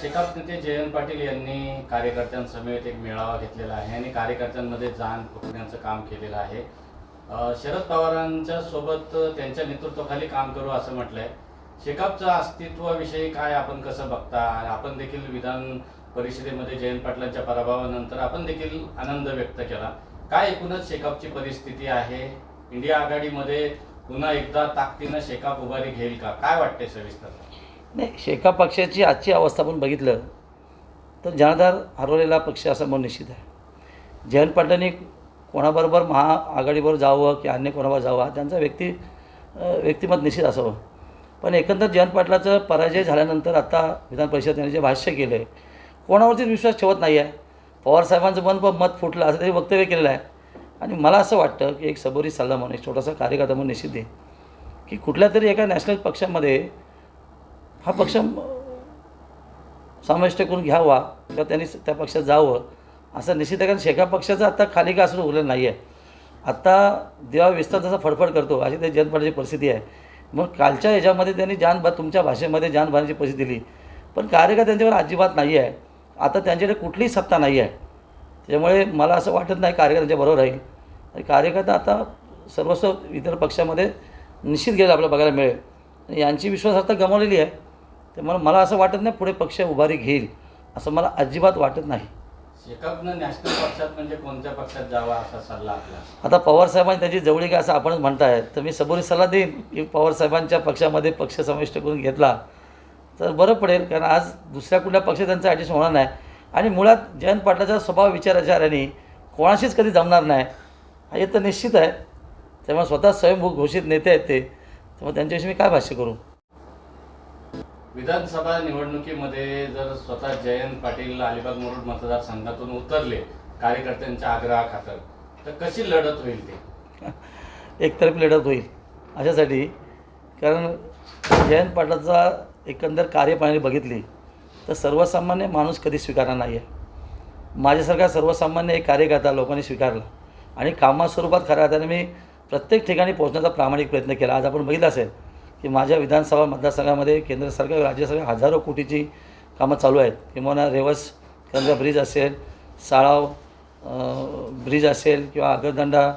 शेकाप नेते जयंत पाटील यांनी कार्यकर्त्यांसमेत एक मेळावा घेतलेला आहे आणि कार्यकर्त्यांमध्ये जाण फुकण्याचं काम केलेलं आहे. शरद पवारांच्या सोबत त्यांच्या नेतृत्वाखाली काम करू असं म्हटलंय. शेकापचं अस्तित्वाविषयी काय आपण कसं बघता? आपण देखील विधान परिषदेमध्ये जयंत पाटलांच्या पराभवानंतर आपण देखील आनंद व्यक्त केला. काय एकूणच शेकापची परिस्थिती आहे? इंडिया आघाडीमध्ये पुन्हा एकदा ताकदीनं शेकाप उभारी घेईल का? काय वाटते सविस्तर? नाही शेखा पक्षाची आजची अवस्था आपण बघितलं तर जनाधार हरवलेला पक्ष असं म्हणून निश्चित आहे. जयंत पाटलांनी कोणाबरोबर महाआघाडीबरोबर जावं की अन्य कोणाबरोबर जावं हा त्यांचा व्यक्ती व्यक्तिमत निश्चित असावं. पण एकंदर जयंत पाटलाचं पराजय झाल्यानंतर आता विधान परिषद त्यांनी जे भाष्य केलं आहे कोणावरतीच विश्वास ठेवत नाही आहे पवारसाहेबांचं मन पण मत फुटलं असं त्यांनी वक्तव्य केलेलं आहे. आणि मला असं वाटतं की एक सबोरी सल्ला म्हणून एक छोटासा कार्यकर्ता म्हणून निश्चित आहे की कुठल्या तरी एका नॅशनल पक्षामध्ये हा पक्ष समाविष्ट करून घ्यावा किंवा त्यांनी त्या पक्षात जावं असं निश्चित आहे. कारण शेखा पक्षाचं आता खाली का असं उरलं नाही आहे आत्ता देवा विस्तार जसा फडफड करतो अशी त्या जनपडाची परिस्थिती आहे. मग कालच्या याच्यामध्ये त्यांनी जानबा तुमच्या भाषेमध्ये जानबाराची परिस्थिती दिली. पण कार्यकर्ता त्यांच्यावर अजिबात नाही आहे आता त्यांच्याकडे कुठलीही सत्ता नाही आहे त्यामुळे मला असं वाटत नाही कार्यकर्त्यांच्या बरोबर राहील. आणि कार्यकर्ता आता सर्वस्व इतर पक्षामध्ये निश्चित गेलं आपल्याला बघायला मिळेल. आणि यांची विश्वासार्हता गमावलेली आहे. त्यामुळे मला असं वाटत नाही पुढे पक्ष उभारी घेईल असं मला अजिबात वाटत नाही. नॅशनल पक्षात म्हणजे कोणत्या पक्षात जावा असा सल्ला आपला? आता पवारसाहेबांनी त्याची जवळी काय असं आपणच म्हणताय तर मी सबोरी सल्ला देईन की पवारसाहेबांच्या पक्षामध्ये पक्ष समाविष्ट करून घेतला तर बरं पडेल कारण आज दुसऱ्या कुठल्या पक्षात त्यांचं ॲडजस्ट होणार नाही. आणि मुळात जयंत पाटलाचा स्वभाव विचाराचाराने कोणाशीच कधी जमणार नाही हे तर निश्चित आहे. त्यामुळे स्वतः स्वयंभू घोषित नेते आहेत ते त्यामुळे त्यांच्याविषयी मी काय भाष्य करू? विधानसभा निवडणुकीमध्ये जर स्वतः जयंत पाटील अलिबाग मुरुड मतदारसंघातून उतरले कार्यकर्त्यांच्या आग्रहाखातर तर कशी लढत होईल ते? एकतर्फी लढत होईल अशासाठी. कारण जयंत पाटलाचा एकंदर कार्यप्रणाली बघितली तर सर्वसामान्य माणूस कधी स्वीकारणार नाही आहे माझ्यासारखा सर्वसामान्य एक कार्यकर्ता लोकांनी स्वीकारला. आणि कामास्वरूपात खऱ्या अर्थाने मी प्रत्येक ठिकाणी पोहोचण्याचा प्रामाणिक प्रयत्न केला. आज आपण बघितलं असेल की माझ्या विधानसभा मतदारसंघामध्ये केंद्र सरकार राज्य सरकार हजारो कोटीची कामं चालू आहेत. किंवा रेवस केंद्र ब्रिज असेल साळाव ब्रिज असेल किंवा आगरदंडा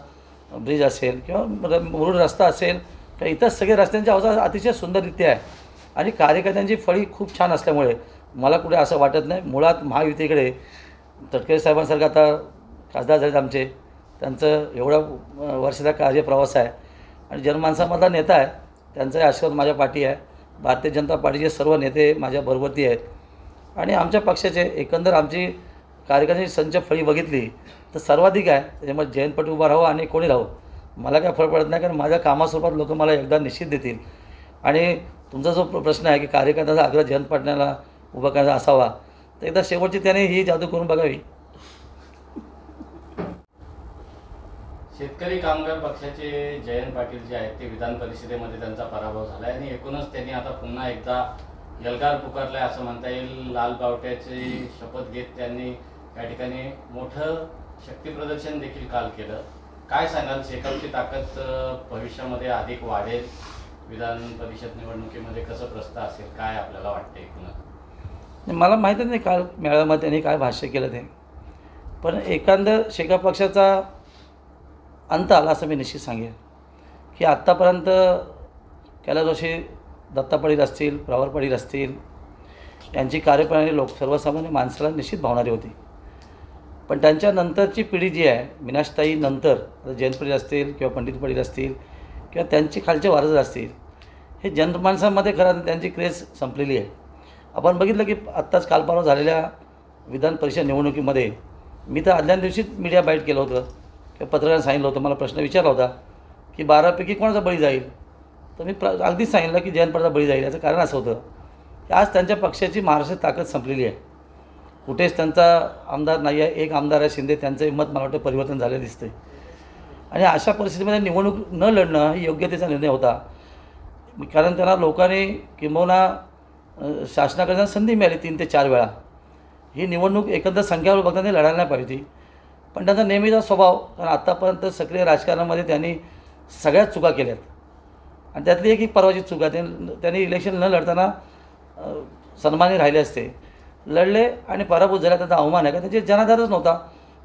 ब्रिज असेल किंवा र- मुरुड रस्ता असेल किंवा इतर सगळे रस्त्यांची अवस्था अतिशय सुंदररित्या आहे. आणि कार्यकर्त्यांची फळी खूप छान असल्यामुळे मला कुठे असं वाटत नाही. मुळात महायुतीकडे तटकरे साहेबांसारखं आता खासदार झालेत आमचे. त्यांचं एवढा वर्षाचा कार्यप्रवास आहे. आणि जनमानसामधला नेता आहे. त्यांचाही आशीर्वाद माझ्या पाठी आहे. भारतीय जनता पार्टीचे सर्व नेते माझ्या बरोबरती आहेत. आणि आमच्या पक्षाचे एकंदर आमची कार्यकर्त्यांची संच फळी बघितली तर सर्वाधिक आहे. त्याच्यामुळे जयंत पाटील उभा राहो आणि कोणी राहू मला काय फरक पडत नाही कारण माझ्या कामास्वरूपात लोक मला एकदा निश्चित देतील. आणि तुमचा जो प्रश्न आहे की कार्यकर्त्याचा आग्रह जयंत पाटण्याला उभा करायचा असावा तर एकदा शेवटची त्याने ही जादू करून बघावी. शेतकरी कामगार पक्षाचे जयंत पाटील जे आहेत ते विधान परिषदेमध्ये त्यांचा पराभव झाला आहे आणि एकूणच त्यांनी आता पुन्हा एकदा यलगार पुकारलाय असं म्हणता येईल. लाल बावट्याची शपथ घेत त्यांनी या ठिकाणी मोठं शक्तीप्रदर्शन देखील काल केलं. काय सांगाल? शेकापची ताकद भविष्यामध्ये अधिक वाढेल. विधान परिषद निवडणुकीमध्ये कसं प्रस्ताव असेल? काय आपल्याला वाटतं एकूणच? मला माहीतच नाही काल मेळाव्यामध्ये त्यांनी काय भाष्य केलं ते. पण एकंदर शेकाप पक्षाचा अंत आला असं मी निश्चित सांगेन. की आत्तापर्यंत कैलास जोशी दत्ता असतील प्रवर पडील असतील यांची कार्यप्रणाली लोक सर्वसामान्य माणसाला निश्चित भावणारी होती. पण त्यांच्या नंतरची पिढी जी आहे मीनाशताई नंतर आता जयंत असतील किंवा पंडित पडील असतील किंवा त्यांची खालचे वारस असतील हे जनमानसामध्ये खरं त्यांची क्रेज संपलेली आहे. आपण बघितलं की आत्ताच काल झालेल्या विधान परिषद निवडणुकीमध्ये मी तर आदल्या दिवशीच मीडिया बाईट केलं होतं. किंवा पत्रकारांनी सांगितलं होतं मला प्रश्न विचारला होता की बारापैकी कोणाचा बळी जाईल? तर मी प्र अगदीच सांगितलं की जयंत बळी जाईल याचं कारण असं होतं की आज त्यांच्या पक्षाची महाराष्ट्रात ताकद संपलेली आहे. कुठेच त्यांचा आमदार नाही आहे एक आमदार आहे शिंदे त्यांचंही मत मला वाटतं परिवर्तन झालेलं दिसतंय. आणि अशा परिस्थितीमध्ये निवडणूक न लढणं ही योग्यतेचा निर्णय होता. कारण त्यांना लोकांनी किंबहुना अ, शासनाकडे संधी मिळाली तीन ते चार वेळा. ही निवडणूक एकंदर संख्यावर बघताना लढायला नाही पाहिजे होती. पण त्यांचा नेहमीचा स्वभाव कारण आत्तापर्यंत सक्रिय राजकारणामध्ये त्यांनी सगळ्याच चुका केल्या आहेत आणि त्यातली एक एक परवाची चुका आहे. त्यांनी इलेक्शन न लढताना सन्मानी राहिले असते. लढले आणि पराभूत झाला त्याचा अवमान आहे. का त्यांचे जनाधारच नव्हता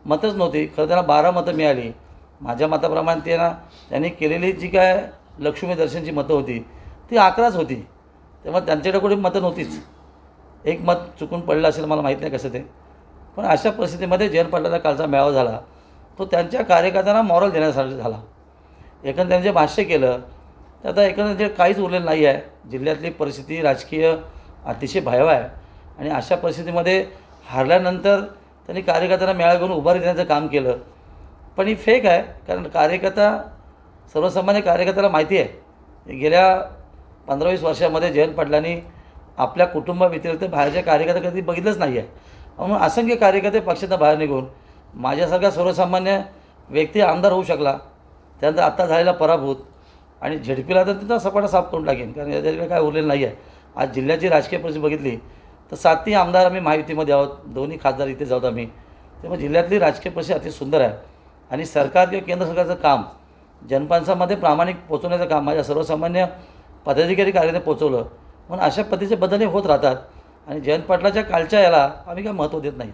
मतच नव्हती. खरं त्यांना बारा मतं मिळाली. माझ्या मताप्रमाणे त्यांना त्यांनी केलेली जी काय लक्ष्मी दर्शनची मतं होती ती अकराच होती. तेव्हा त्यांच्याकडे कुठे मतं नव्हतीच. एक मत चुकून पडलं असेल मला माहीत नाही कसं ते. पण अशा परिस्थितीमध्ये जयंत पाटलाचा कालचा मेळावा झाला तो त्यांच्या कार्यकर्त्यांना मॉरल देण्यासाठी झाला. एकंदर त्यांनी जे भाष्य केलं तर आता एकंदर जे काहीच उरलेलं नाही आहे. जिल्ह्यातली परिस्थिती राजकीय अतिशय भयावह आहे. आणि अशा परिस्थितीमध्ये हारल्यानंतर त्यांनी कार्यकर्त्यांना मेळावा घेऊन उभारी देण्याचं काम केलं. पण ही फेक आहे कारण कार्यकर्ता सर्वसामान्य कार्यकर्त्याला माहिती आहे. गेल्या पंधरा वीस वर्षामध्ये जयंत पाटलांनी आपल्या कुटुंबाव्यतिरिक्त बाहेरच्या कार्यकर्ता कधी बघितलंच नाही आहे. म्हणून असंख्य कार्यकर्ते पक्षातनं बाहेर निघून माझ्यासारखा सर्वसामान्य व्यक्ती आमदार होऊ शकला त्यानंतर आत्ता झालेला पराभूत आणि झेडपीला तर तिथं सपाटा साफ करून टाकेन कारण याच्याकडे काय उरलेलं नाही आहे आज जिल्ह्याची राजकीय परिस्थिती बघितली तर सातही आमदार आम्ही महायुतीमध्ये आहोत दोन्ही खासदार इथे जाऊत आम्ही. त्यामुळे जिल्ह्यातली राजकीय परिस्थिती अति सुंदर आहे. आणि सरकार किंवा केंद्र सरकारचं काम जनमानसामध्ये प्रामाणिक पोचवण्याचं काम माझ्या सर्वसामान्य पदाधिकारी कार्यकर्ते पोचवलं म्हणून अशा पद्धतीचे बदल हे होत राहतात. आणि जयंत पाटलाच्या कालच्या याला आम्ही काय महत्त्व देत नाही.